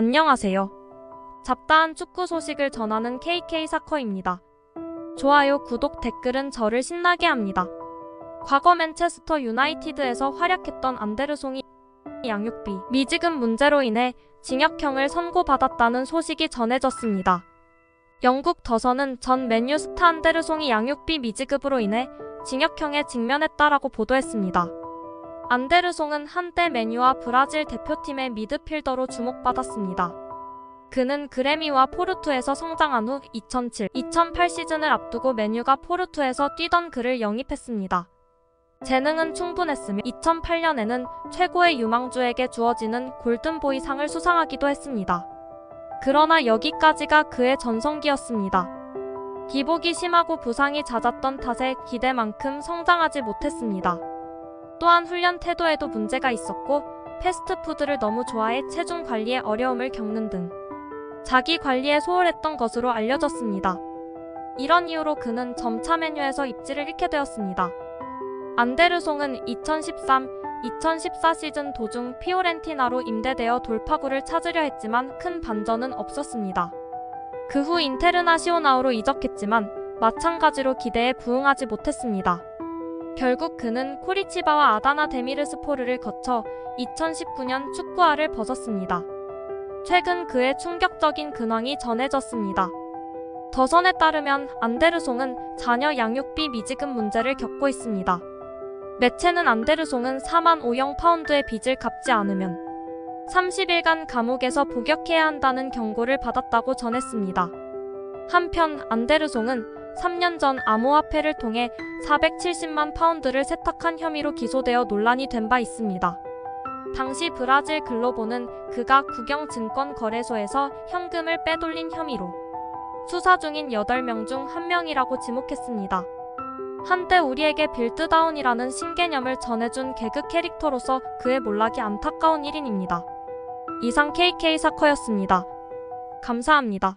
안녕하세요. 잡다한 축구 소식을 전하는 KK 사커입니다. 좋아요, 구독, 댓글은 저를 신나게 합니다. 과거 맨체스터 유나이티드에서 활약했던 안데르송이 양육비 미지급 문제로 인해 징역형을 선고받았다는 소식이 전해졌습니다. 영국 더선은 전 맨유 스타 안데르송이 양육비 미지급으로 인해 징역형에 직면했다라고 보도했습니다. 안데르송은 한때 메뉴와 브라질 대표팀의 미드필더로 주목받았습니다. 그는 그래미와 포르투에서 성장한 후 2007-2008 시즌을 앞두고 메뉴가 포르투에서 뛰던 그를 영입했습니다. 재능은 충분했으며 2008년에는 최고의 유망주에게 주어지는 골든보이 상을 수상하기도 했습니다. 그러나 여기까지가 그의 전성기였습니다. 기복이 심하고 부상이 잦았던 탓에 기대만큼 성장하지 못했습니다. 또한 훈련 태도에도 문제가 있었고 패스트푸드를 너무 좋아해 체중 관리에 어려움을 겪는 등 자기 관리에 소홀했던 것으로 알려졌습니다. 이런 이유로 그는 점차 메뉴에서 입지를 잃게 되었습니다. 안데르송은 2013-2014 시즌 도중 피오렌티나로 임대되어 돌파구를 찾으려 했지만 큰 반전은 없었습니다. 그 후 인테르나시오나우로 이적했지만 마찬가지로 기대에 부응하지 못했습니다. 결국 그는 코리치바와 아다나 데미르스포르를 거쳐 2019년 축구화를 벗었습니다. 최근 그의 충격적인 근황이 전해졌습니다. 더선에 따르면 안데르송은 자녀 양육비 미지급 문제를 겪고 있습니다. 매체는 안데르송은 4만 5영 파운드의 빚을 갚지 않으면 30일간 감옥에서 복역해야 한다는 경고를 받았다고 전했습니다. 한편 안데르송은 3년 전 암호화폐를 통해 470만 파운드를 세탁한 혐의로 기소되어 논란이 된 바 있습니다. 당시 브라질 글로보는 그가 국영증권거래소에서 현금을 빼돌린 혐의로 수사 중인 8명 중 1명이라고 지목했습니다. 한때 우리에게 빌드다운이라는 신개념을 전해준 개그 캐릭터로서 그의 몰락이 안타까운 일인입니다. 이상 KK 사커였습니다. 감사합니다.